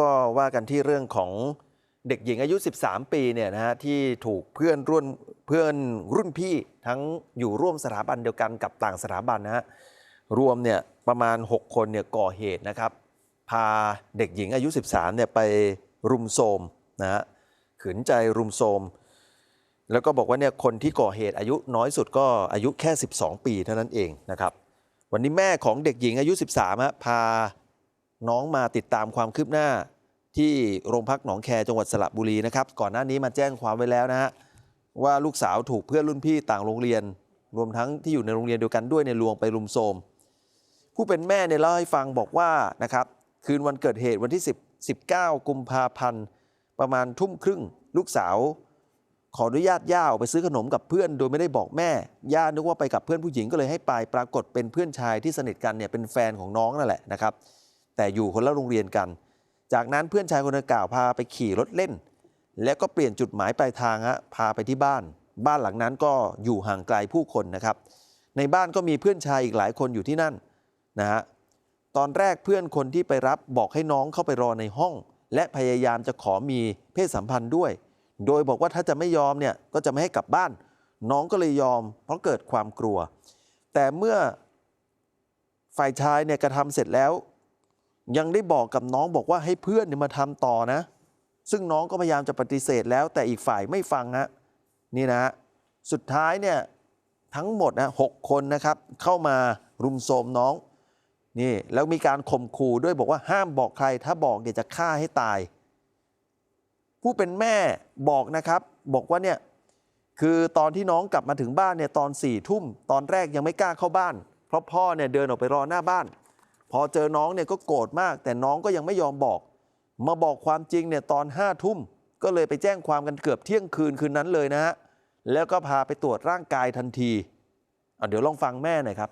ก็ว่ากันที่เรื่องของเด็กหญิงอายุ 13 ปีเนี่ยนะฮะที่ถูกเพื่อนรุ่นเพื่อนรุ่นพี่ทั้งอยู่ร่วมสถาบันเดียวกันกับต่างสถาบันนะฮะรวมเนี่ยประมาณ 6 คนเนี่ยก่อเหตุนะครับ พาเด็กหญิงอายุ 13เนี่ยไปรุมโทมนะฮะขืนใจรุมโทมแล้วก็บอกว่าเนี่ยคนที่ก่อเหตุอายุน้อยสุดก็อายุแค่ 12 ปีเท่านั้นเองนะครับ วันนี้แม่ของเด็กหญิงอายุ 13ฮะพา น้องมาติดตามความคืบหน้าที่โรงพักหนองแคจังหวัดสระบุรีนะครับ ก่อนหน้านี้มาแจ้งความไว้แล้วนะฮะว่าลูกสาวถูกเพื่อนรุ่นพี่ต่างโรงเรียน รวมทั้งที่อยู่ในโรงเรียนเดียวกันด้วยในลวงไปรุมโทรมผู้เป็นแม่เนี่ยเล่าให้ฟังบอกว่านะครับคืนวันเกิดเหตุวันที่ 10 19 กุมภาพันธ์ ประมาณทุ่มครึ่ง ลูกสาว ขออนุญาตย่าออกไปซื้อขนมกับเพื่อน โดยไม่ได้บอกแม่ ย่านึกว่าไปกับเพื่อนผู้หญิงก็เลยให้ไปปรากฏเป็นเพื่อนชายที่สนิทกันเนี่ยเป็นแฟนของน้องนั่นแหละนะครับ แต่อยู่คนละโรงเรียนกัน จากนั้นเพื่อนชายคนดังกล่าวพาไปขี่รถเล่น แล้วก็เปลี่ยนจุดหมายปลายทางฮะพาไปที่บ้าน บ้านหลังนั้นก็อยู่ห่างไกลผู้คนนะครับ ในบ้านก็มีเพื่อนชายอีกหลายคนอยู่ที่นั่นนะฮะตอนแรกเพื่อนคนที่ไปรับบอกให้น้องเข้าไปรอในห้อง และพยายามจะขอมีเพศสัมพันธ์ด้วย โดยบอกว่าถ้าจะไม่ยอมเนี่ยก็จะไม่ให้กลับบ้าน น้องก็เลยยอม เพราะเกิดความกลัว แต่เมื่อฝ่ายชายเนี่ยกระทำเสร็จแล้ว ยังได้บอกกับน้องบอกว่าให้เพื่อนเนี่ยมาทำต่อนะ ซึ่งน้องก็พยายามจะปฏิเสธแล้วแต่อีกฝ่ายไม่ฟังฮะนี่นะฮะสุดท้ายเนี่ยทั้งหมดนะหกคนนะครับ เข้ามารุมโทรมน้องนี่แล้วมีการข่มขู่ด้วยบอกว่าห้ามบอกใคร ถ้าบอกเดี๋ยวจะฆ่าให้ตาย ผู้เป็นแม่บอกนะครับ บอกว่าเนี่ยคือตอนที่น้องกลับมาถึงบ้านเนี่ยตอนสี่ทุ่มตอนแรกยังไม่กล้าเข้าบ้าน เพราะพ่อเนี่ยเดินออกไปรอหน้าบ้าน พอเจอน้องเนี่ยก็โกรธมาก แต่น้องก็ยังไม่ยอมบอก มาบอกความจริงเนี่ยตอนห้าทุ่มก็เลยไปแจ้งความกันเกือบเที่ยงคืนคืนนั้นเลยนะฮะแล้วก็พาไปตรวจร่างกายทันทีอะเดี๋ยวลองฟังแม่หน่อยครับ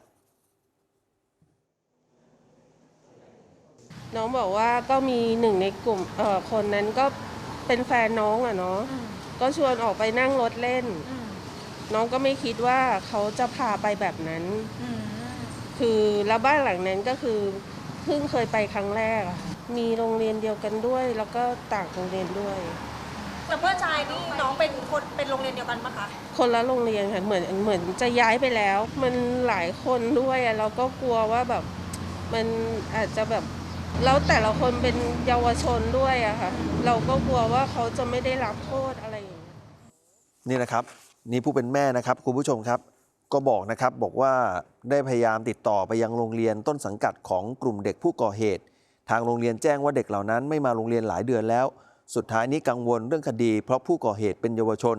น้องบอกว่าก็มีหนึ่งในกลุ่มเอ่อคนนั้นก็เป็นแฟนน้องอะเนาะอืมก็ชวนออกไปนั่งรถเล่นอืมน้องก็ไม่คิดว่าเขาจะพาไปแบบนั้นอืม คือแล้วบ้านหลังนั้นก็คือเพิ่งเคยไปครั้งแรกอะค่ะมีโรงเรียนเดียวกันด้วย แล้วก็ต่างโรงเรียนด้วย แต่เพื่อนชายนี่น้องเป็นคนเป็นโรงเรียนเดียวกันปะคะ คนละโรงเรียนค่ะเหมือนเหมือนจะย้ายไปแล้ว มันหลายคนด้วยอะเราก็กลัวว่าแบบมันอาจจะแบบแล้วแต่ละคนเป็นเยาวชนด้วยอะค่ะเราก็กลัวว่าเขาจะไม่ได้รับโทษอะไรอย่างเงี้ย นี่นะครับ นี่ผู้เป็นแม่นะครับ คุณผู้ชมครับ ก็บอกนะครับบอกว่าได้พยายามติดต่อไปยังโรงเรียนต้นสังกัดของกลุ่มเด็กผู้ก่อเหตุ ทางโรงเรียนแจ้งว่าเด็กเหล่านั้นไม่มาโรงเรียนหลายเดือนแล้ว สุดท้ายนี้กังวลเรื่องคดี เพราะผู้ก่อเหตุเป็นเยาวชน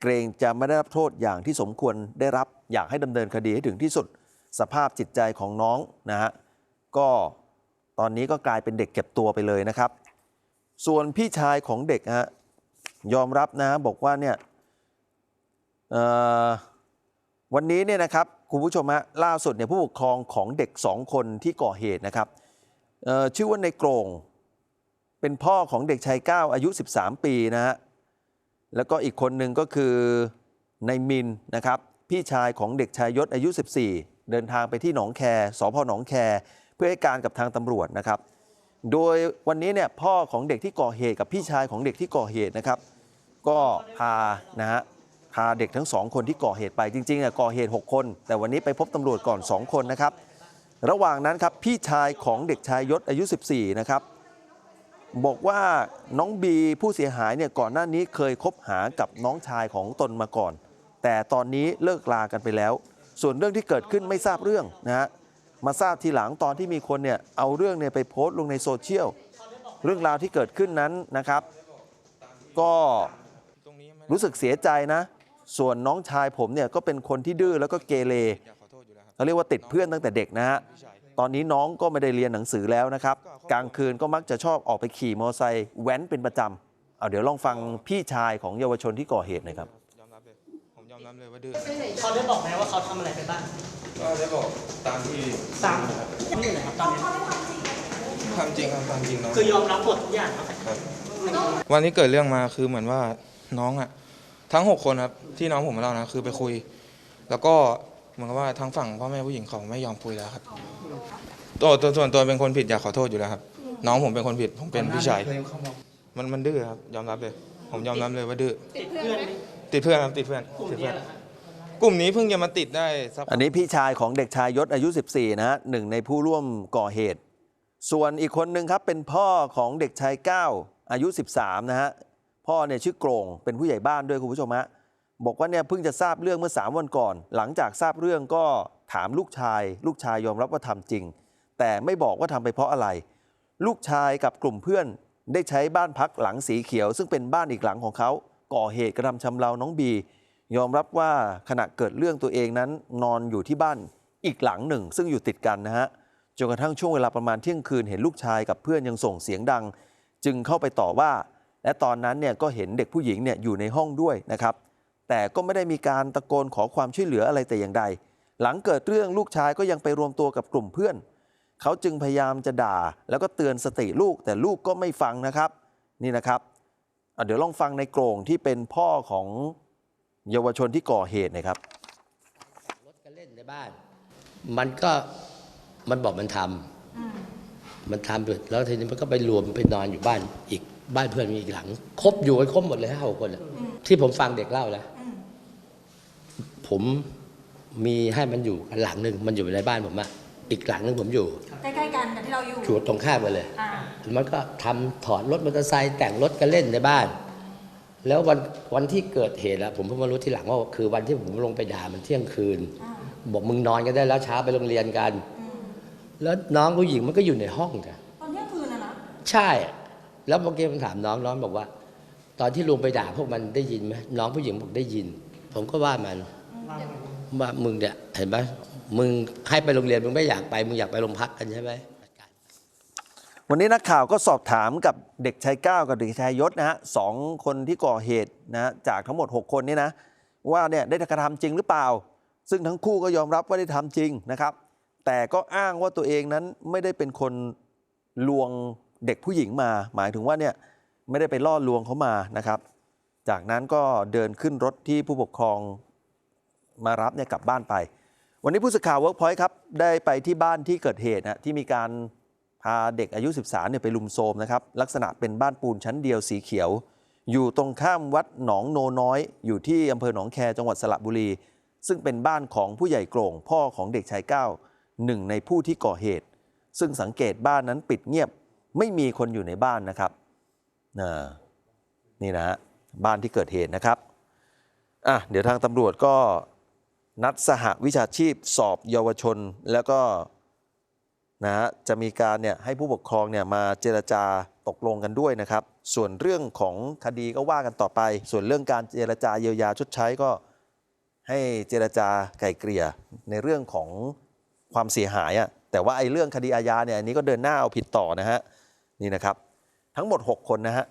เกรงจะไม่ได้รับโทษอย่างที่สมควรได้รับอยากให้ดำเนินคดีให้ถึงที่สุด สภาพจิตใจของน้องนะฮะก็ตอนนี้ก็กลายเป็นเด็กเก็บตัวไปเลยนะครับ ส่วนพี่ชายของเด็กฮะยอมรับนะบอกว่าเนี่ยเอ่อ วันนี้เนี่ยนะครับคุณผู้ชมฮะล่าสุดเนี่ยผู้ปกครองของเด็กสองคนที่ก่อเหตุนะครับชื่อว่าในโกรงเป็นพ่อของเด็กชายก้าวอายุ 13 ปีนะฮะแล้วก็อีกคนหนึ่งก็คือในมินนะครับพี่ชายของเด็กชายยศอายุ 14 เดินทางไปที่หนองแคสพหนองแค เพื่อให้การกับทางตำรวจนะครับ โดยวันนี้เนี่ยพ่อของเด็กที่ก่อเหตุกับพี่ชายของเด็กที่ก่อเหตุนะครับ ก็พานะฮะ พาเด็กทั้งสองคนที่ก่อเหตุไปจริงๆเนี่ยก่อเหตุ 6 คน แต่วันนี้ไปพบตำรวจก่อน 2 คนนะครับ ระหว่างนั้นครับพี่ชายของเด็กชายยศอายุ 14 นะครับ บอกว่าน้องบีผู้เสียหายเนี่ยก่อนหน้านี้เคยคบหากับน้องชายของตนมาก่อน แต่ตอนนี้เลิกลากันไปแล้ว ส่วนเรื่องที่เกิดขึ้นไม่ทราบเรื่องนะฮะมาทราบทีหลังตอนที่มีคนเนี่ยเอาเรื่องเนี่ยไปโพสต์ลงในโซเชียลเรื่องราวที่เกิดขึ้นนั้นนะครับ ก็รู้สึกเสียใจนะ ส่วนน้องชายผมเนี่ยก็เป็นคนที่ดื้อแล้วก็เกเรอยากขอโทษอยู่แล้วครับเขาเรียกว่าติดเพื่อนตั้งแต่เด็กนะฮะพี่ชายตอนนี้น้องก็ไม่ได้เรียนหนังสือแล้วนะครับ กลางคืนก็มักจะชอบออกไปขี่มอเตอร์ไซค์แว้นเป็นประจำเอาเดี๋ยวลองฟังพี่ชายของเยาวชนที่ก่อเหตุหน่อยครับยอมรับเลยผมยอมรับเลยว่าดื้อเขาได้บอกไหมว่าเขาทำอะไรไปบ้างก็ได้บอกตามที่ตามครับไม่อยู่ไหนครับตอนนี้ทำจริงครับทำจริงน้องคือยอมรับหมดทุกอย่างครับครับวันที่เกิดเรื่องมาคือเหมือนว่าน้องอะ ทั้งหกคนครับที่น้องผมมาเล่านะคือไปคุย แล้วก็เหมือนกับว่าทางฝั่งพ่อแม่ผู้หญิงเขาไม่ยอมคุยแล้วครับตัวตัวส่วนตัวเป็นคนผิดอยากขอโทษอยู่แล้วครับ น้องผมเป็นคนผิดผมเป็นพี่ชาย มันมันดื้อครับยอมรับเลย ผมยอมรับเลยว่าดื้อติดเพื่อนไหมติดเพื่อนครับติดเพื่อนกลุ่มติดเนี้เพื่อนยเหรอกลุ่มนี้เพิ่งจะมาติดได้สักอันนี้พี่ชายของเด็กชายยศอายุ 14 นะฮะหนึ่งในผู้ร่วมก่อเหตุ ส่วนอีกคนนึงครับเป็นพ่อของเด็กชาย 9 อายุ 13 นะฮะ พ่อเนี่ยชื่อโกรงเป็นผู้ใหญ่บ้านด้วยคุณผู้ชมฮะบอกว่าเนี่ยเพิ่งจะทราบเรื่องเมื่อ 3 วันก่อน หลังจากทราบเรื่องก็ถามลูกชาย ลูกชายยอมรับว่าทำจริง แต่ไม่บอกว่าทำไปเพราะอะไร ลูกชายกับกลุ่มเพื่อนได้ใช้บ้านพักหลังสีเขียว ซึ่งเป็นบ้านอีกหลังของเขาก่อเหตุกระทำชำเราน้องบี ยอมรับว่าขณะเกิดเรื่องตัวเองนั้น นอนอยู่ที่บ้านอีกหลังหนึ่ง ซึ่งอยู่ติดกันนะฮะจนกระทั่งช่วงเวลาประมาณเที่ยงคืนเห็นลูกชายกับเพื่อนยังส่งเสียงดัง จึงเข้าไปต่อว่า และตอนนั้นเนี่ยก็เห็นเด็กผู้หญิงเนี่ยอยู่ในห้องด้วยนะครับ แต่ก็ไม่ได้มีการตะโกนขอความช่วยเหลืออะไรแต่อย่างใด หลังเกิดเรื่องลูกชายก็ยังไปรวมตัวกับกลุ่มเพื่อน เขาจึงพยายามจะด่า แล้วก็เตือนสติลูกแต่ลูกก็ไม่ฟังนะครับ นี่นะครับเดี๋ยวลองฟังในโกรงที่เป็นพ่อของเยาวชนที่ก่อเหตุนะครับรถกันเล่นในบ้าน มันก็มันบอกมันทำมันทำแล้วทีนี้มันก็ไปรวมไปนอนอยู่บ้านอีก บ้านเพื่อนมีอีกหลังครบอยู่กันครบหมดเลยห้าหกคนอะที่ผมฟังเด็กเล่าแล้วผมมีให้มันอยู่กันหลังหนึ่งมันอยู่ในบ้านผมอะอีกหลังหนึ่งผมอยู่ใกล้ๆกันกับที่เราอยู่อยู่ตรงข้ามกันเลยอ่ามันก็ทำถอดรถมอเตอร์ไซค์แต่งรถกันเล่นในบ้าน แล้ววันวันที่เกิดเหตุอะผมเพิ่งมารู้ทีหลังว่าคือวันที่ผมลงไปด่ามันเที่ยงคืนอ่าบอกมึงนอนกันได้แล้วเช้าไปโรงเรียนกันอืมแล้วน้องผู้หญิงมันก็อยู่ในห้องจ้ะตอนเที่ยงคืนนะนะใช่ แล้วเมื่อกี้ผมถามน้องน้องบอกว่า ตอนที่ลุงไปด่าพวกมันได้ยินไหมน้องผู้หญิงบอกได้ยิน ผมก็ว่ามันว่ามึงเนี่ยเห็นไหมมึงให้ไปโรงเรียนมึงไม่อยากไปมึงอยากไปโรงพักกันใช่ไหมวันนี้นักข่าวก็สอบถามกับเด็กชายก้าวกับเด็กชายยศนะฮะสองคนที่ก่อเหตุนะจากทั้งหมด 6 คนนี้นะว่าเนี่ยได้กระทำจริงหรือเปล่า ซึ่งทั้งคู่ก็ยอมรับว่าได้ทำจริงนะครับ แต่ก็อ้างว่าตัวเองนั้นไม่ได้เป็นคนลวง เด็กผู้หญิงมา หมายถึงว่าเนี่ยไม่ได้ไปล่อลวงเขามานะครับ จากนั้นก็เดินขึ้นรถที่ผู้ปกครองมารับเนี่ยกลับบ้านไป วันนี้ผู้สื่อข่าวเวิร์กพอยต์ครับได้ไปที่บ้านที่เกิดเหตุนะที่มีการพาเด็กอายุ 13เนี่ยไปลุมโทมนะครับลักษณะเป็นบ้านปูนชั้นเดียวสีเขียว อยู่ตรงข้ามวัดหนองโนน้อย อยู่ที่อำเภอหนองแคจังหวัดสระบุรี ซึ่งเป็นบ้านของผู้ใหญ่โกรงพ่อของเด็กชายก้าวหนึ่งในผู้ที่ก่อเหตุ ซึ่งสังเกตบ้านนั้นปิดเงียบ ไม่มีคนอยู่ในบ้านนะครับน่ะนี่นะฮะบ้านที่เกิดเหตุนะครับอะเดี๋ยวทางตำรวจก็นัดสหวิชาชีพสอบเยาวชนแล้วก็นะฮะจะมีการเนี่ยให้ผู้ปกครองเนี่ยมาเจรจาตกลงกันด้วยนะครับ ส่วนเรื่องของคดีก็ว่ากันต่อไป ส่วนเรื่องการเจรจาเยียวยาชดใช้ก็ให้เจรจาไกล่เกลี่ยในเรื่องของความเสียหายอะแต่ว่าไอ้เรื่องคดีอาญาเนี่ยอันนี้ก็เดินหน้าเอาผิดต่อนะฮะ นี่นะครับ ทั้งหมด 6 คนนะฮะ